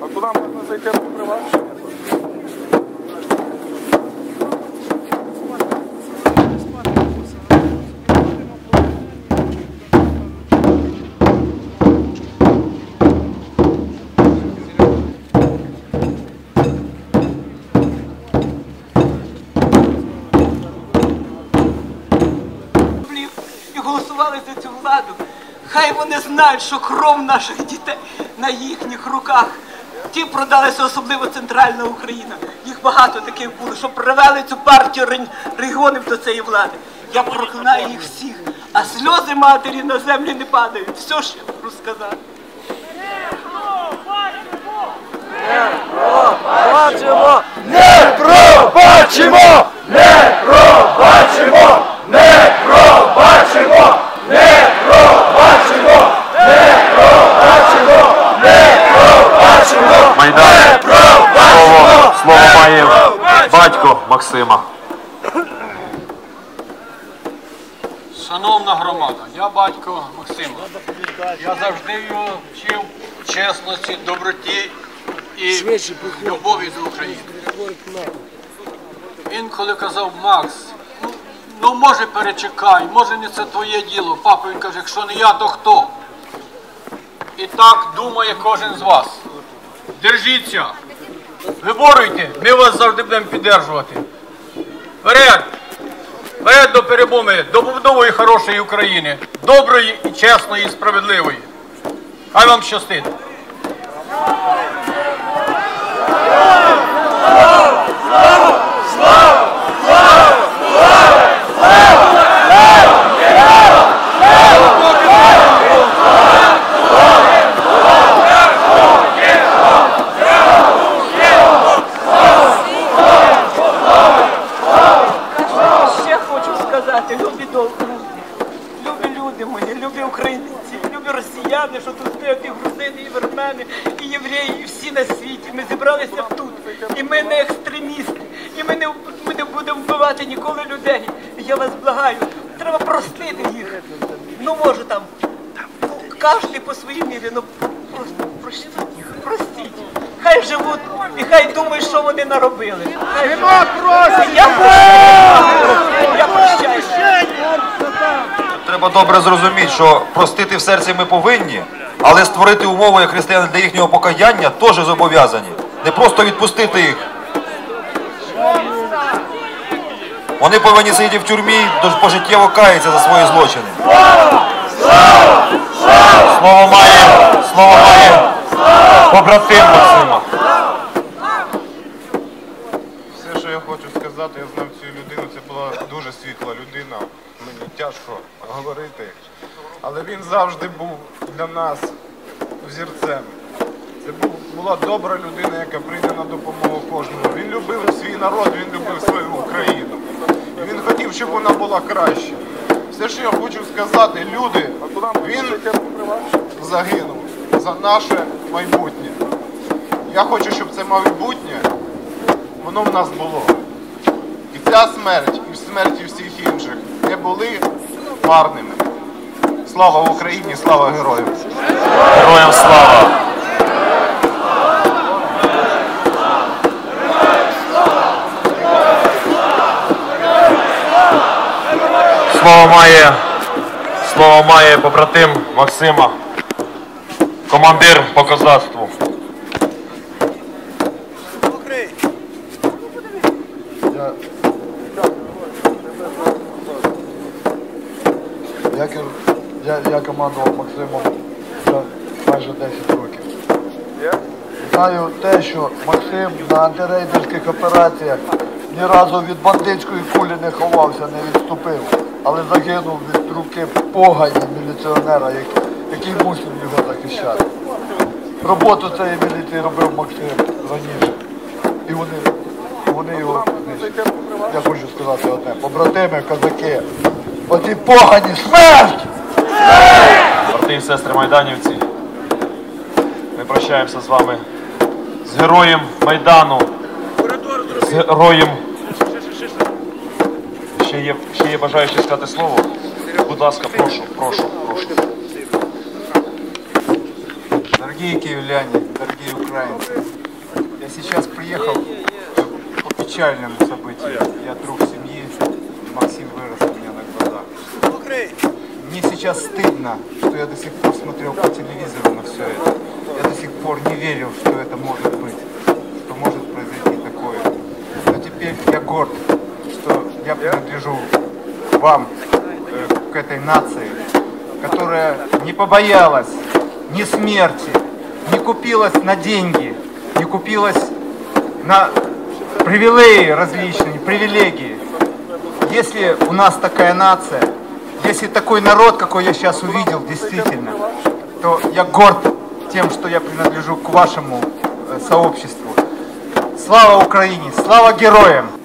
А куди можна зайти по приватному? Хай вони знають, що кров наших дітей на їхніх руках. Ті продалися, особливо центральна Україна. Їх багато таких було, що привели цю партію регіонів до цієї влади. Я проклинаю їх всіх, а сльози матері на землі не падають. Все, що я можу сказати. Не пробачимо! Не пробачимо! Не пробачимо! Не пробачимо! Не пробачимо! Не пробачимо! Майдан. Слово, слово має батько Максима. Шановна громада, я батько Максима. Я завжди його вчив чесності, доброті і любові до України. Він коли казав Макс, ну, ну може перечекай, може не це твоє діло. Папа він каже, якщо не я, то хто? І так думає кожен з вас. Держіться, виборюйте, ми вас завжди будемо підтримувати. Вперед! Вперед до перемоги, до побудови хорошої України, доброї чесної, і справедливої. Хай вам щастить. Ще хочу сказати, любі друзі, любі люди мої, любі українці, любі росіяни, що тут стоять і грузини, і вермени, і євреї, і всі на світі. Ми зібралися тут. І ми не екстремісти, і ми не, ми не будемо вбивати ніколи людей. Я вас благаю, треба простити їх. Ну може там, кожен по своїй мірі, ну просто простіть простіть. Хай живуть і хай думають, що вони наробили. Хай. Я. Треба добре зрозуміти, що простити в серці ми повинні, але створити умови як християни для їхнього покаяння теж зобов'язані. Не просто відпустити їх. Вони повинні сидіти в тюрмі, пожиттєво каяться за свої злочини. Слово має, слово має побратим Максима. Все, що я хочу сказати, я знав цю людину, дуже світла людина. Мені тяжко говорити. Але він завжди був для нас взірцем. Це була добра людина, яка прийде на допомогу кожному. Він любив свій народ, він любив свою Україну. І він хотів, щоб вона була краще. Все, що я хочу сказати, люди, він загинув за наше майбутнє. Я хочу, щоб це майбутнє воно в нас було. І ця смерть, і смерті всіх інших не були марними. Слава Україні, слава героям! Героям слава. Слово має, слово має побратим Максима, командир по козацтву. Я, я, я командував Максимом вже майже 10 років. Знаю те, що Максим на антирейдерських операціях ні разу від бандитської кулі не ховався, не відступив, але загинув від руки погані міліціонера, який мусив його захищати. Роботу цієї міліції робив Максим раніше. І вони, і вони його. Я хочу сказати одне. Побратими, козаки, оці погані смерть! брати і сестри майданівці. Ми прощаємося з вами з героєм Майдану, з героєм. Ще є, ще є бажаючі сказати слово. Будь ласка, прошу, прошу, прошу. Дорогие киевляне, дорогие украинцы, я сейчас приехал по печальному событию. Я друг семьи, Максим вырос у меня на глазах. Мне сейчас стыдно, что я до сих пор смотрел по телевизору на все это. Я до сих пор не верил, что это может быть, что может произойти такое. Но теперь я горд, что я принадлежу вам, э, к этой нации, которая не побоялась ни смерти, не купилась на деньги, не купилась на привилегии различные, привилегии. Если у нас такая нация, если такой народ, какой я сейчас увидел, действительно, то я горд тем, что я принадлежу к вашему э, сообществу. Слава Украине! Слава героям!